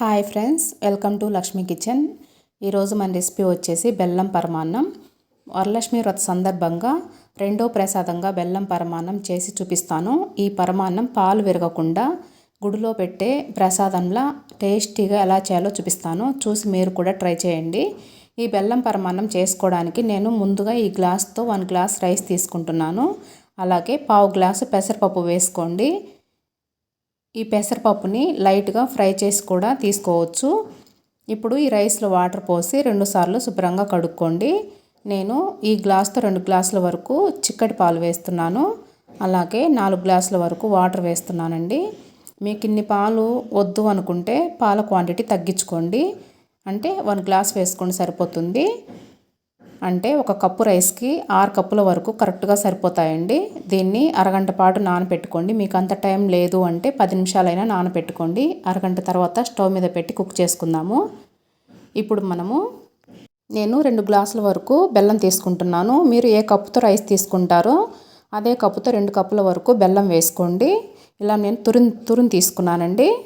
Hi friends welcome to Lakshmi kitchen. ఈరోజు మన recipe వచ్చేసి బెల్లం పరమాన్నం. వరలక్ష్మి వ్రత సందర్భంగా రెండో ప్రసాదంగా బెల్లం పరమాన్నం చేసి చూపిస్తాను. ఈ పరమాన్నం పాలు విరగకుండా గుడిలో పెట్టే ప్రసాదంలా టేస్టీగా ఎలా చేయాలో చూపిస్తాను. చూసి మీరు కూడా ట్రై చేయండి. ఈ బెల్లం పరమాన్నం చేసుకోవడానికి నేను ముందుగా ఈ గ్లాస్తో వన్ గ్లాస్ రైస్ తీసుకుంటున్నాను. అలాగే పావు గ్లాసు పెసరపప్పు వేసుకోండి. ఈ పెసరపప్పుని లైట్గా ఫ్రై చేసి కూడా తీసుకోవచ్చు. ఇప్పుడు ఈ రైస్లో వాటర్ పోసి రెండుసార్లు శుభ్రంగా కడుక్కోండి. నేను ఈ గ్లాస్తో రెండు గ్లాసుల వరకు చిక్కటి పాలు వేస్తున్నాను. అలాగే నాలుగు గ్లాసుల వరకు వాటర్ వేస్తున్నానండి. మీకు ఇన్ని పాలు వద్దు అనుకుంటే పాల క్వాంటిటీ తగ్గించుకోండి. అంటే వన్ గ్లాస్ వేసుకొని సరిపోతుంది. అంటే ఒక కప్పు రైస్కి ఆరు కప్పుల వరకు కరెక్ట్గా సరిపోతాయండి. దీన్ని అరగంట పాటు నానపెట్టుకోండి. మీకు అంత టైం లేదు అంటే పది నిమిషాలైనా నానపెట్టుకోండి. అరగంట తర్వాత స్టవ్ మీద పెట్టి కుక్ చేసుకుందాము. ఇప్పుడు మనము నేను రెండు గ్లాసుల వరకు బెల్లం తీసుకుంటున్నాను. మీరు ఏ కప్పుతో రైస్ తీసుకుంటారో అదే కప్పుతో రెండు కప్పుల వరకు బెల్లం వేసుకోండి. ఇలా నేను తురుని తురుని తీసుకున్నానండి.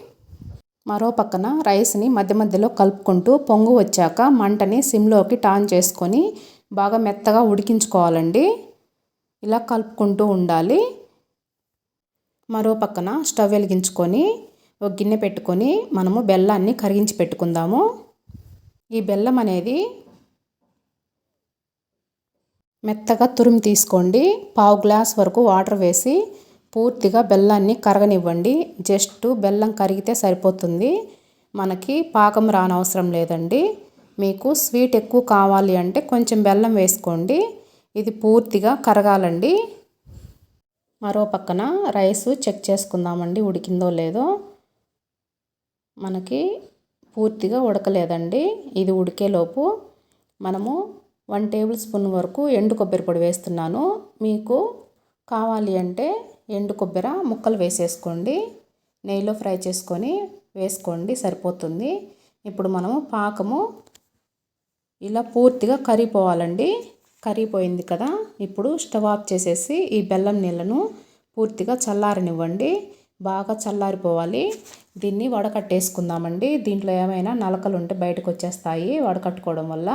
మరో పక్కన రైస్ని మధ్య మధ్యలో కలుపుకుంటూ పొంగు వచ్చాక మంటని సిమ్లోకి టాన్ చేసుకొని బాగా మెత్తగా ఉడికించుకోవాలండి. ఇలా కలుపుకుంటూ ఉండాలి. మరో పక్కన స్టవ్ వెలిగించుకొని ఒక గిన్నె పెట్టుకొని మనము బెల్లాన్ని కరిగించి పెట్టుకుందాము. ఈ బెల్లం అనేది మెత్తగా తురిమి తీసుకోండి. పావు గ్లాస్ వరకు వాటర్ వేసి పూర్తిగా బెల్లాన్ని కరగనివ్వండి. జస్ట్ బెల్లం కరిగితే సరిపోతుంది. మనకి పాకం రానవసరం లేదండి. మీకు స్వీట్ ఎక్కువ కావాలి అంటే కొంచెం బెల్లం వేసుకోండి. ఇది పూర్తిగా కరగాలండి. మరో పక్కన రైస్ చెక్ చేసుకుందామండి ఉడికిందో లేదో. మనకి పూర్తిగా ఉడకలేదండి. ఇది ఉడికేలోపు మనము వన్ టేబుల్ స్పూన్ వరకు ఎండు కొబ్బరి పొడి వేస్తున్నాను. మీకు కావాలి అంటే ఎండు కొబ్బరి ముక్కలు వేసేసుకోండి. నెయ్యిలో ఫ్రై చేసుకొని వేసుకోండి సరిపోతుంది. ఇప్పుడు మనము పాకము ఇలా పూర్తిగా కరిగిపోవాలండి. కరిగిపోయింది కదా. ఇప్పుడు స్టవ్ ఆఫ్ చేసేసి ఈ బెల్లం నీళ్ళను పూర్తిగా చల్లారనివ్వండి. బాగా చల్లారిపోవాలి. దీన్ని వడకట్టేసుకుందామండి. దీంట్లో ఏమైనా నలకలు ఉంటే బయటకు వచ్చేస్తాయి వడకట్టుకోవడం వల్ల.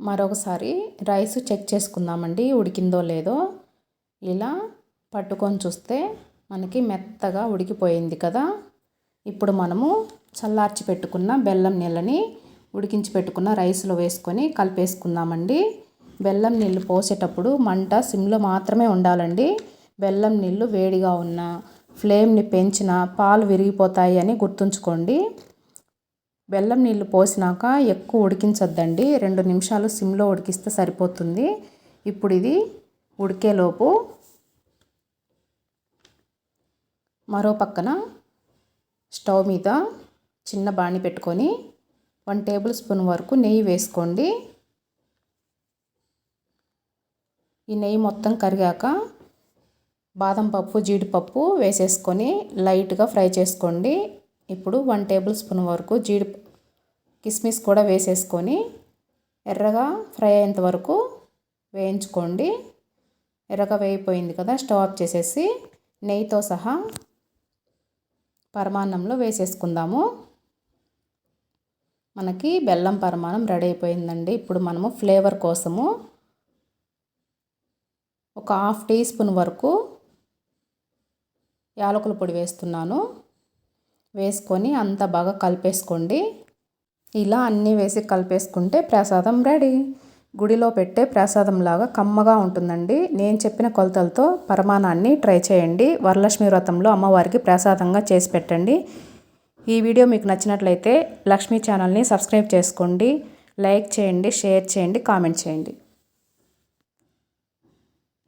మరొకసారి రైస్ చెక్ చేసుకుందామండి. ఉడికిందో లేదో. ఇలా పట్టుకొని చూస్తే మనకి మెత్తగా ఉడికిపోయింది కదా. ఇప్పుడు మనము చల్లార్చి పెట్టుకున్న బెల్లం నీళ్ళని ఉడికించి పెట్టుకున్న రైస్లో వేసుకొని కలిపేసుకుందామండి. బెల్లం నీళ్ళు పోసేటప్పుడు మంట సిమ్లో మాత్రమే ఉండాలండి. బెల్లం నీళ్ళు వేడిగా ఉన్న ఫ్లేమ్ని పెంచిన పాలు విరిగిపోతాయి అని గుర్తుంచుకోండి. బెల్లం నీళ్ళు పోసినాక ఎక్కువ ఉడికించొద్దండి. రెండు నిమిషాలు సిమ్లో ఉడికిస్తే సరిపోతుంది. ఇప్పుడు ఇది ఉడికేలోపు మరో పక్కన స్టవ్ మీద చిన్న బాణి పెట్టుకొని వన్ టేబుల్ స్పూన్ వరకు నెయ్యి వేసుకోండి. ఈ నెయ్యి మొత్తం కరిగాక బాదం పప్పు జీడిపప్పు వేసేసుకొని లైట్గా ఫ్రై చేసుకోండి. ఇప్పుడు వన్ టేబుల్ స్పూన్ వరకు జీడి కిస్మిస్ కూడా వేసేసుకొని ఎర్రగా ఫ్రై అయ్యేంత వరకు వేయించుకోండి. ఎర్రగా కదా స్టవ్ ఆఫ్ చేసేసి నెయ్యితో సహా పరమాన్నంలో వేసేసుకుందాము. మనకి బెల్లం పరమాన్నం రెడీ అయిపోయిందండి. ఇప్పుడు మనము ఫ్లేవర్ కోసము ఒక హాఫ్ టీ స్పూన్ వరకు యాలకుల పొడి వేస్తున్నాను. వేసుకొని అంతా బాగా కలిపేసుకోండి. ఇలా అన్నీ వేసి కలిపేసుకుంటే ప్రసాదం రెడీ. గుడిలో పెట్టే ప్రసాదంలాగా కమ్మగా ఉంటుందండి. నేను చెప్పిన కొలతలతో పరమాణాన్ని ట్రై చేయండి. వరలక్ష్మి వ్రతంలో అమ్మవారికి ప్రసాదంగా చేసి పెట్టండి. ఈ వీడియో మీకు నచ్చినట్లయితే లక్ష్మీ ఛానల్ని సబ్స్క్రైబ్ చేసుకోండి. లైక్ చేయండి షేర్ చేయండి కామెంట్ చేయండి.